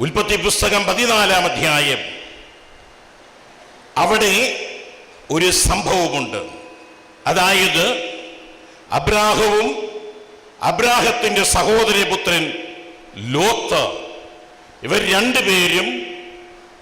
ഉൽപ്പത്തി പുസ്തകം പതിനാലാം അധ്യായം. അവിടെ ഒരു സംഭവമുണ്ട്. അതായത് അബ്രാഹവും സഹോദരി പുത്രൻ ലോത്ത് ഇവർ രണ്ടുപേരും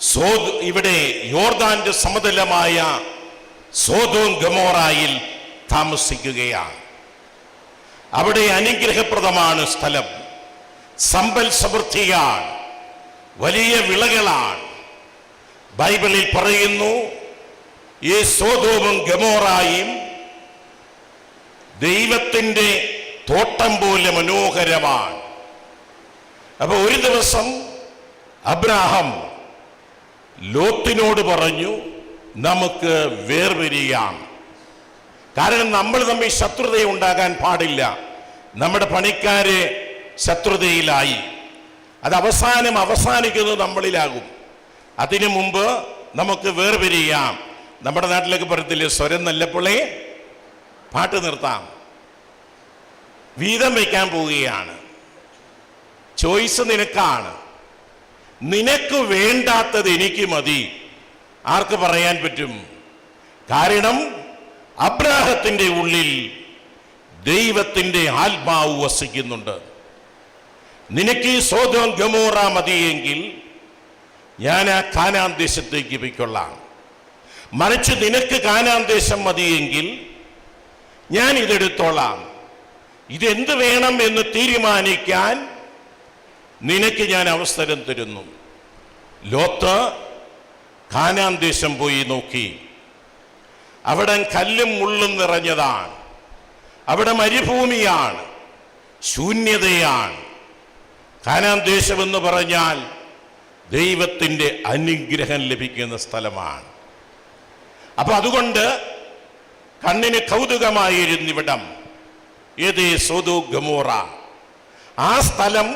സോ ഇവിടെ യോർദാന്റെ സമതലമായ സോതോം ഗമോറായിൽ താമസിക്കുകയാണ്. അവിടെ അനുഗ്രഹപ്രദമാണ് സ്ഥലം. സമ്പൽ സമൃദ്ധിയാണ്. വലിയ വിളകളാണ്. ബൈബിളിൽ പറയുന്നു ഈ സോതോമും ഗമോറായും ദൈവത്തിന്റെ തോട്ടം പോലെ മനോഹരമാണ്. അപ്പൊ ഒരു ദിവസം അബ്രാഹം ലോത്തിനോട് പറഞ്ഞു നമുക്ക് വേർപിരിയാം കാരണം നമ്മൾ തമ്മിൽ ശത്രുത ഉണ്ടാകാൻ പാടില്ല. നമ്മുടെ പണിക്കാരെ ശത്രുതയിലായി. അത് അവസാനം അവസാനിക്കുന്നത് നമ്മളിലാകും. അതിനു മുമ്പ് നമുക്ക് വേർപിരിയാം. നമ്മുടെ നാട്ടിലേക്ക് പറയത്തില്ലേ സ്വരം നല്ലപ്പോളേ പാട്ട് നിർത്താം. വീതം വയ്ക്കാൻ പോവുകയാണ്. ചോയ്സ് നിനക്കാണ്. നിനക്ക് വേണ്ടാത്തത് എനിക്ക് മതി. ആർക്ക് പറയാൻ പറ്റും? കാരണം അബ്രാഹത്തിന്റെ ഉള്ളിൽ ദൈവത്തിന്റെ ആത്മാവ് വസിക്കുന്നുണ്ട്. നിനക്ക് ഈ സോദോം ഗമോറ മതിയെങ്കിൽ ഞാൻ ആ കാനാൻ ദേശത്തേക്ക് പോയിക്കൊള്ളാം. മറിച്ച് നിനക്ക് കാനാം ദേശം മതിയെങ്കിൽ ഞാൻ ഇതെടുത്തോളാം. ഇതെന്ത് വേണം എന്ന് തീരുമാനിക്കാൻ നിനക്ക് ഞാൻ അവസരം തരുന്നു. ലോത്ത് കാനാം ദേശം പോയി നോക്കി. അവിടെ കല്ലും മുള്ളും നിറഞ്ഞതാണ്. അവിടെ മരുഭൂമിയാണ്. ശൂന്യതയാണ്. കാനാൻ ദേശം എന്ന് പറഞ്ഞാൽ ദൈവത്തിന്റെ അനുഗ്രഹം ലഭിക്കുന്ന സ്ഥലമാണ്. അപ്പൊ അതുകൊണ്ട് കണ്ണിന് കൗതുകമായിരുന്നിവിടം ഏതേ സോതു ഗമോറ. ആ സ്ഥലം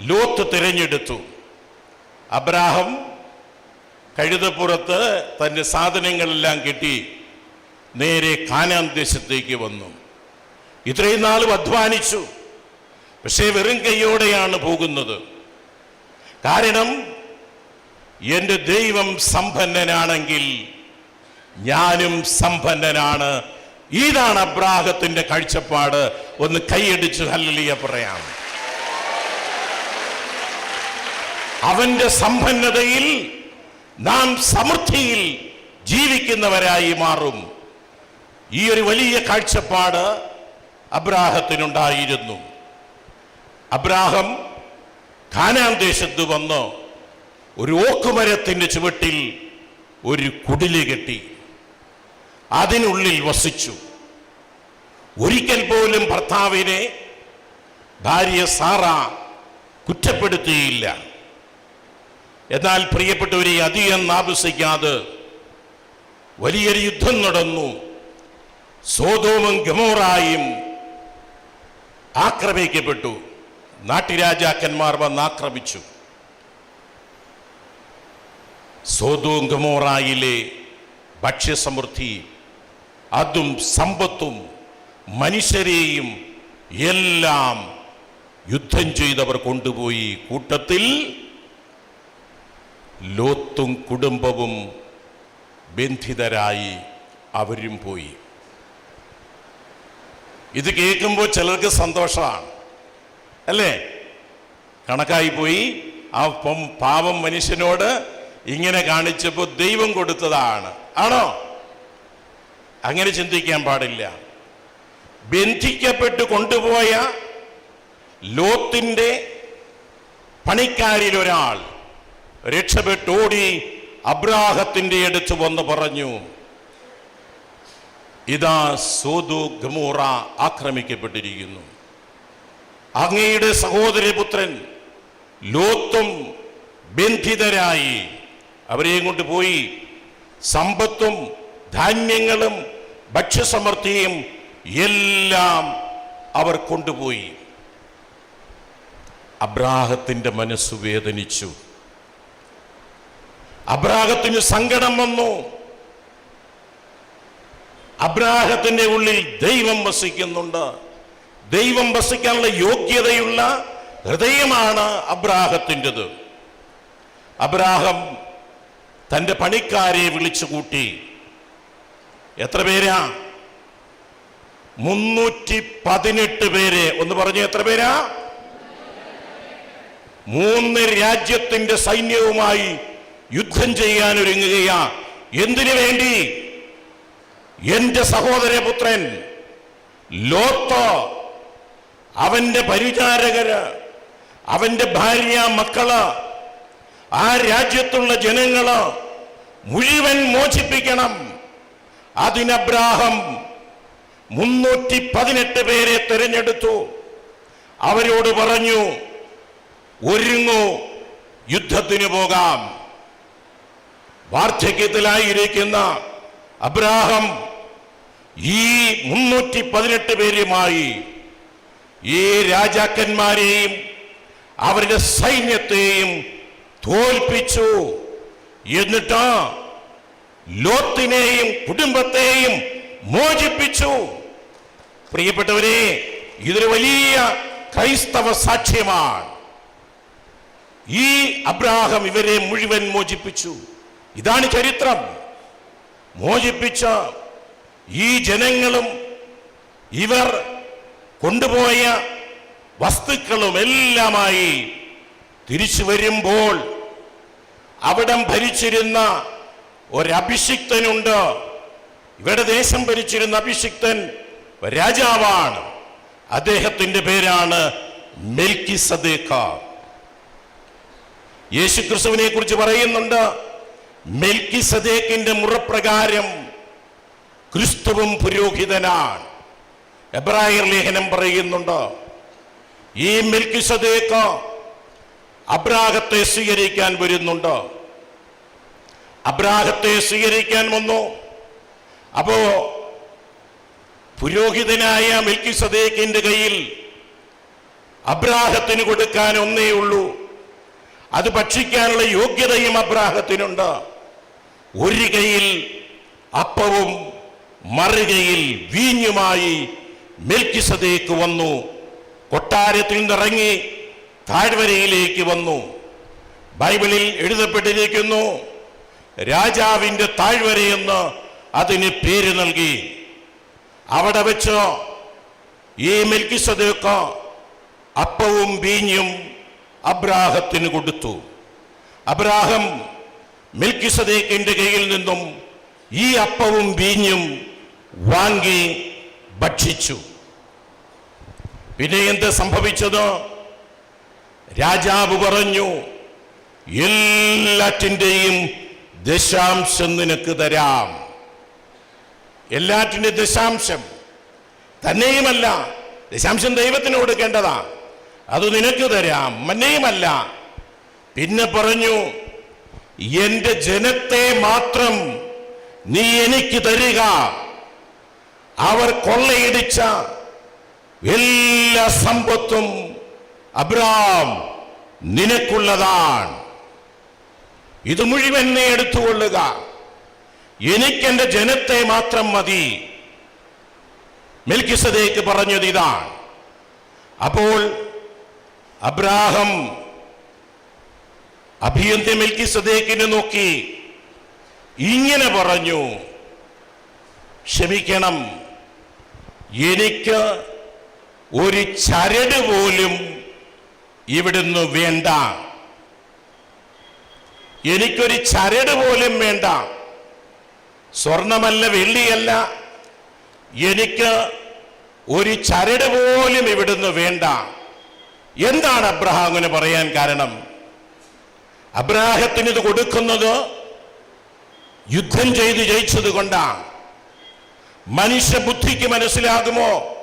ലോത്ത് തിരഞ്ഞെടുത്തു. അബ്രാഹം കഴുതപ്പുറത്ത് തന്റെ സാധനങ്ങളെല്ലാം കിട്ടി നേരെ കാനാൻ ദേശത്തേക്ക് വന്നു. ഇത്രയും നാളും അധ്വാനിച്ചു. പക്ഷേ വെറും കൈയോടെയാണ് പോകുന്നത്. കാരണം എന്റെ ദൈവം സമ്പന്നനാണെങ്കിൽ ഞാനും സമ്പന്നനാണ്. ഇതാണ് അബ്രാഹത്തിന്റെ കാഴ്ചപ്പാട്. ഒന്ന് കൈയടിച്ച് ഹല്ലിയ പറയാം അവന്റെ സമ്പന്നതയിൽ നാം സമൃദ്ധിയിൽ ജീവിക്കുന്നവരായി മാറും. ഈ ഒരു വലിയ കാഴ്ചപ്പാട് അബ്രാഹത്തിനുണ്ടായിരുന്നു. അബ്രാഹം ഖാനാൻ ദേശത്ത് വന്ന് ഒരു ഓക്കുമരത്തിന്റെ ചുവട്ടിൽ ഒരു കുടിൽ കെട്ടി അതിനുള്ളിൽ വസിച്ചു. ഒരിക്കൽ പോലും ഭർത്താവിനെ ഭാര്യ സാറ കുറ്റപ്പെടുത്തിയില്ല. എന്നാൽ പ്രിയപ്പെട്ടവരെ അധികം താമസിക്കാതെ വലിയൊരു യുദ്ധം നടന്നു. സോതോമും ഗമോറായും ആക്രമിക്കപ്പെട്ടു. നാട്ടുരാജാക്കന്മാർ വന്ന് ആക്രമിച്ചു. സോതോം ഗമോറായിലെ ഭക്ഷ്യസമൃദ്ധി അതും സമ്പത്തും മനുഷ്യരെയും എല്ലാം യുദ്ധം ചെയ്തവർ കൊണ്ടുപോയി. കൂട്ടത്തിൽ ലോത്തും കുടുംബവും ബന്ധിതരായി അവരും പോയി. ഇത് കേൾക്കുമ്പോൾ ചിലർക്ക് സന്തോഷമാണ്. അല്ലേ? കണക്കായി പോയി. ആ പാവം മനുഷ്യനോട് ഇങ്ങനെ കാണിച്ചപ്പോൾ ദൈവം കൊടുത്തതാണ്. ആണോ? അങ്ങനെ ചിന്തിക്കാൻ പാടില്ല. ബന്ധിക്കപ്പെട്ട് കൊണ്ടുപോയ ലോത്തിന്റെ പണിക്കാരിൽ ഒരാൾ രക്ഷപ്പെട്ടോടി അബ്രാഹത്തിന്റെ അടുത്ത് വന്ന് പറഞ്ഞു ഇതാ സോതു ഗമൂറ ആക്രമിക്കപ്പെട്ടിരിക്കുന്നു. അങ്ങയുടെ സഹോദരപുത്രൻ ലോത്തും ബന്ധിതരായി. അവരെയും കൊണ്ട് പോയി സമ്പത്തും ധാന്യങ്ങളും ഭക്ഷ്യസമൃദ്ധിയും എല്ലാം അവർ കൊണ്ടുപോയി അബ്രാഹത്തിന്റെ മനസ്സ് വേദനിച്ചു. അബ്രാഹത്തിന് സങ്കടം വന്നു. അബ്രാഹത്തിന്റെ ഉള്ളിൽ ദൈവം വസിക്കുന്നുണ്ട്. ദൈവം വസിക്കാനുള്ള യോഗ്യതയുള്ള ഹൃദയമാണ് അബ്രാഹത്തിന്റെത്. അബ്രാഹം തന്റെ പണിക്കാരെ വിളിച്ചു കൂട്ടി. എത്ര പേരാ? മുന്നൂറ്റി പതിനെട്ട് പേരെ. ഒന്ന് പറഞ്ഞു എത്ര പേരാ? മൂന്ന് രാജ്യത്തിന്റെ സൈന്യവുമായി യുദ്ധം ചെയ്യാൻ ഒരുങ്ങുകയാ എന്തിനു വേണ്ടി? എന്റെ സഹോദരപുത്രൻ ലോത്ത് അവന്റെ പരിചാരകര് അവന്റെ ഭാര്യ മക്കൾ ആ രാജ്യത്തുള്ള ജനങ്ങൾ മുഴുവൻ മോചിപ്പിക്കണം. അതിനബ്രാഹം മുന്നൂറ്റി പതിനെട്ട് പേരെ തിരഞ്ഞെടുത്തു. അവരോട് പറഞ്ഞു ഒരുങ്ങൂ യുദ്ധത്തിന് പോകാം. വാർദ്ധക്യത്തിലായിരിക്കുന്ന അബ്രാഹം ഈ മുന്നൂറ്റി പതിനെട്ട് പേരുമായി ഈ രാജാക്കന്മാരെയും അവരുടെ സൈന്യത്തെയും തോൽപ്പിച്ചു. എന്നിട്ട് ലോത്തിനെയും കുടുംബത്തെയും മോചിപ്പിച്ചു. പ്രിയപ്പെട്ടവരെ ഇതൊരു വലിയ ക്രൈസ്തവ സാക്ഷ്യമാണ്. ഈ അബ്രാഹം ഇവരെ മുഴുവൻ മോചിപ്പിച്ചു. ഇതാണ് ചരിത്രം. മോചിപ്പിച്ച ഈ ജനങ്ങളും ഇവർ കൊണ്ടുപോയ വസ്തുക്കളും എല്ലാമായി തിരിച്ചു വരുമ്പോൾ അവിടം ഭരിച്ചിരുന്ന ഒരഭിഷിക്തനുണ്ട്. ഇവിടെ ദേശം ഭരിച്ചിരുന്ന അഭിഷിക്തൻ രാജാവാണ്. അദ്ദേഹത്തിന്റെ പേരാണ് മെൽക്കി സദേഖ യേശു ക്രിസ്തുവിനെ കുറിച്ച് പറയുന്നുണ്ട് മെൽക്കി സദേക്കിന്റെ മുറപ്രകാരം ക്രിസ്തുവും പുരോഹിതനാണ്. എബ്രായർ ലേഖനം പറയുന്നുണ്ട്? ഈ മിൽക്കി സദേക്ക അബ്രാഹത്തെ സ്വീകരിക്കാൻ വരുന്നുണ്ട്? അബ്രാഹത്തെ സ്വീകരിക്കാൻ വന്നു. അപ്പോ പുരോഹിതനായ മിൽക്കി സദേക്കിന്റെ കയ്യിൽ അബ്രാഹത്തിന് കൊടുക്കാൻ ഒന്നേ ഉള്ളൂ. അത് ഭക്ഷിക്കാനുള്ള യോഗ്യതയും അബ്രാഹത്തിനുണ്ട്. ഒരു കയ്യിൽ അപ്പവും മറുകയിൽ വീഞ്ഞുമായി മെൽക്കിസദേക്ക് വന്നു. കൊട്ടാരത്തിൽ നിന്നിറങ്ങി താഴ്വരയിലേക്ക് വന്നു. ബൈബിളിൽ എഴുതപ്പെട്ടിരിക്കുന്നു രാജാവിന്റെ താഴ്വരയെന്ന് അതിന് പേര് നൽകി. അവിടെ വെച്ച് ഈ മെൽക്കിസദേക്ക് അപ്പവും വീഞ്ഞും അബ്രാഹത്തിന് കൊടുത്തു. അബ്രാഹം മിൽക്കിസദേക്കിന്റെ കയ്യിൽ നിന്നും ഈ അപ്പവും വീഞ്ഞും വാങ്ങി ഭക്ഷിച്ചു. പിന്നെ എന്ത് സംഭവിച്ചത്? രാജാവ് പറഞ്ഞു എല്ലാറ്റിന്റെയും ദശാംശം നിനക്ക് തരാം. എല്ലാറ്റിന്റെ ദശാംശം തന്നെയുമല്ല ദശാംശം ദൈവത്തിന് കൊടുക്കേണ്ടതാ. അത് നിനക്ക് തരാം മന്നെയുമല്ല. പിന്നെ പറഞ്ഞു എന്റെ ജനത്തെ മാത്രം നീ എനിക്ക് തരിക. അവർ കൊള്ളയിടിച്ച എല്ലാ സമ്പത്തും അബ്രാം നിനക്കുള്ളതാണ്. ഇത് മുഴുവൻ നീ എടുത്തുകൊള്ളുക. എനിക്കെന്റെ ജനത്തെ മാത്രം മതി. മെൽക്കിസതേക്ക് പറഞ്ഞത് ഇതാണ്. അപ്പോൾ അബ്രാഹം അഭിയന്ത്യ മെൽക്കിസദേക്കിനെ നോക്കി ഇങ്ങനെ പറഞ്ഞു ക്ഷമിക്കണം എനിക്ക് ഒരു ചരട് പോലും ഇവിടുന്ന് വേണ്ട. എനിക്കൊരു ചരട് പോലും വേണ്ട. സ്വർണമല്ല വെള്ളിയല്ല. എനിക്ക് ഒരു ചരട് പോലും ഇവിടുന്ന് വേണ്ട. എന്താണ് അബ്രഹാമിന് പറയാൻ കാരണം? അബ്രാഹത്തിന് ഇത് കൊടുക്കുന്നത് യുദ്ധം ചെയ്ത് ജയിച്ചത് കൊണ്ടാണ്. മനുഷ്യബുദ്ധിക്ക് മനസ്സിലാകുമോ?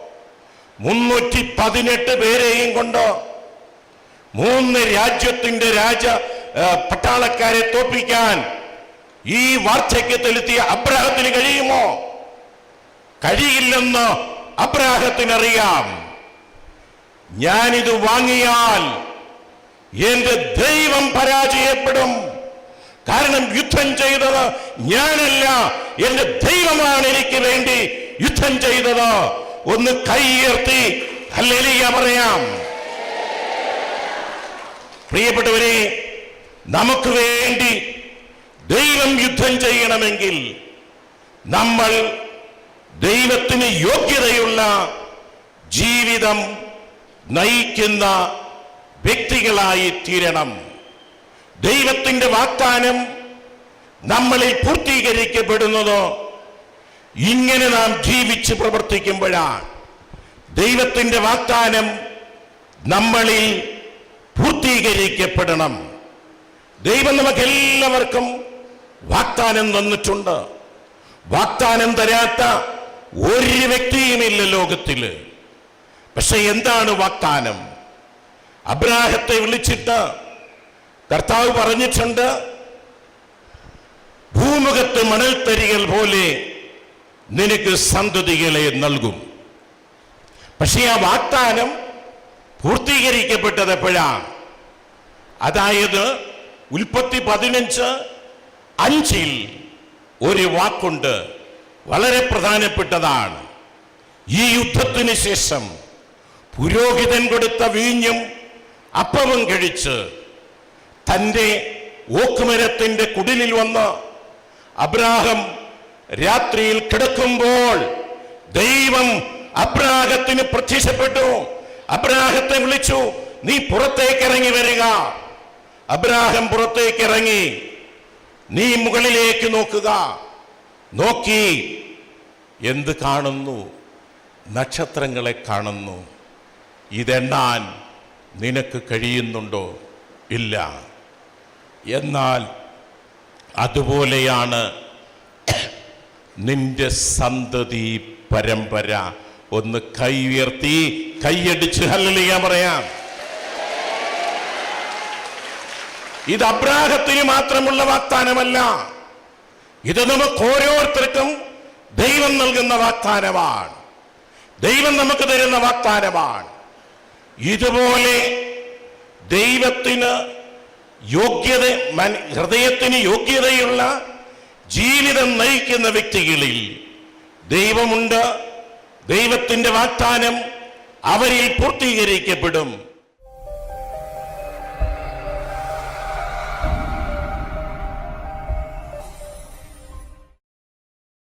മുന്നൂറ്റി പതിനെട്ട് പേരെയും കൊണ്ട് മൂന്ന് രാജ്യത്തിന്റെ രാജ പട്ടാളക്കാരെ തോപ്പിക്കാൻ ഈ വാർദ്ധക്യത്തിലെത്തിയ അബ്രാഹത്തിന് കഴിയുമോ? കഴിയില്ലെന്ന് അബ്രാഹത്തിനറിയാം. ഞാനിത് വാങ്ങിയാൽ എന്റെ ദൈവം പരാജയപ്പെടും. കാരണം യുദ്ധം ചെയ്തത് ഞാനല്ല. എന്റെ ദൈവമാണ് എനിക്ക് വേണ്ടി യുദ്ധം ചെയ്തത്. ഒന്ന് കൈയർത്തി ഹല്ലേലൂയ പറയാം. പ്രിയപ്പെട്ടവരെ നമുക്ക് വേണ്ടി ദൈവം യുദ്ധം ചെയ്യണമെങ്കിൽ നമ്മൾ ദൈവത്തിന് യോഗ്യതയുള്ള ജീവിതം നയിക്കുന്ന വ്യക്തികളായി തീരണം. ദൈവത്തിന്റെ വാഗ്ദാനം നമ്മളിൽ പൂർത്തീകരിക്കപ്പെടുന്നതോ ഇങ്ങനെ നാം ജീവിച്ച് പ്രവർത്തിക്കുമ്പോഴാണ്. ദൈവത്തിന്റെ വാഗ്ദാനം നമ്മളിൽ പൂർത്തീകരിക്കപ്പെടണം. ദൈവം നമുക്ക് എല്ലാവർക്കും വാഗ്ദാനം തന്നിട്ടുണ്ട്. വാഗ്ദാനം തരാത്ത ഒരു വ്യക്തിയുമില്ല ലോകത്തിൽ പക്ഷെ എന്താണ് വാഗ്ദാനം? അബ്രാഹത്തെ വിളിച്ചിട്ട് കർത്താവ് പറഞ്ഞിട്ടുണ്ട് ഭൂമുഖത്ത് മണൽത്തരികൾ പോലെ നിനക്ക് സന്തതികളെ നൽകും. പക്ഷേ ആ വാഗ്ദാനം പൂർത്തീകരിക്കപ്പെട്ടത് എപ്പോഴാണ് അതായത് ഉൽപ്പത്തി പതിനഞ്ച് അഞ്ചിൽ ഒരു വാക്കുണ്ട് വളരെ പ്രധാനപ്പെട്ടതാണ്. ഈ യുദ്ധത്തിന് ശേഷം പുരോഹിതൻ കൊടുത്ത വീഞ്ഞും അപ്പവും കഴിച്ച് തന്റെ ഓക്കുമരത്തിന്റെ കുടിലിൽ വന്ന് അബ്രാഹം രാത്രിയിൽ കിടക്കുമ്പോൾ ദൈവം അബ്രാഹത്തിന് പ്രത്യക്ഷപ്പെട്ടു. അബ്രാഹത്തെ വിളിച്ചു നീ പുറത്തേക്ക് ഇറങ്ങി വരിക. അബ്രാഹം പുറത്തേക്ക് ഇറങ്ങി നീ മുകളിലേക്ക് നോക്കുക. നോക്കി എന്ത് കാണുന്നു? നക്ഷത്രങ്ങളെ കാണുന്നു. ഇതെണ്ണാൻ നിനക്ക് കഴിയുന്നുണ്ടോ? ഇല്ല. എന്നാൽ അതുപോലെയാണ് നിന്റെ സന്തതി പരമ്പര. ഒന്ന് കൈ ഉയർത്തി കൈയടിച്ച് ഹല്ലേലൂയ പറയാം. ഇത് അബ്രാഹത്തിന് മാത്രമുള്ള വാഗ്ദാനമല്ല. ഇത് നമുക്ക് ഓരോരുത്തർക്കും ദൈവം നൽകുന്ന വാഗ്ദാനമാണ്. ദൈവം നമുക്ക് തരുന്ന വാഗ്ദാനമാണ്. ഇതുപോലെ ദൈവത്തിന് യോഗ്യത ഹൃദയത്തിന് യോഗ്യതയുള്ള ജീവിതം നയിക്കുന്ന വ്യക്തികളിൽ ദൈവമുണ്ട് ദൈവത്തിന്റെ വാഗ്ദാനം അവരിൽ പൂർത്തീകരിക്കപ്പെടും.